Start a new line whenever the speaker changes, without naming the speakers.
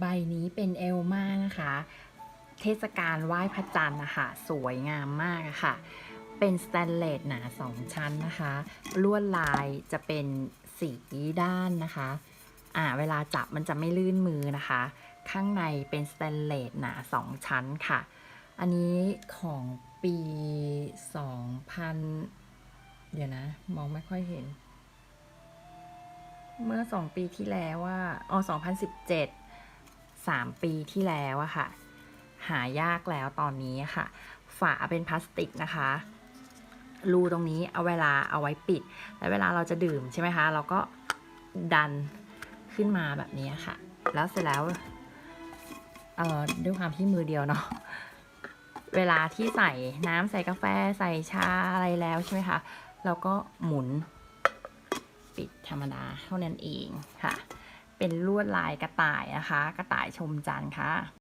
ใบนี้เป็นเอลมานะคะ เทศกาลไหว้พระจันทร์นะคะ สวยงามมากะค่ะ เป็นสแตนเลสหนา2ชั้นนะคะ ลวดลายจะเป็นสีด้านนะคะ อ่า เวลาจับมันจะไม่ลื่นมือนะคะ ข้างในเป็นสแตนเลสหนา2ชั้นค่ะ อันนี้ของปี 2000 เดี๋ยวนะ มองไม่ค่อยเห็น เมื่อ 2 ปีที่แล้วว่าอ๋อ2017 3 ปีที่แล้วอะค่ะ หายากแล้วตอนนี้ค่ะ ฝาเป็นพลาสติกนะคะ รูตรงนี้เอาเวลาเอาไว้ปิด แล้วเวลาเราจะดื่มใช่ไหมคะ เราก็ดันขึ้นมาแบบนี้ค่ะ แล้วเสร็จแล้วเอ่อด้วยความที่มือเดียวเนาะเวลาที่ใส่น้ำใส่กาแฟใส่ชาอะไรแล้วใช่ไหมคะเราก็หมุนปิดธรรมดาเท่านั้นเองค่ะ เป็นลวดลายกระต่ายนะคะ กระต่ายชมจันทร์ค่ะ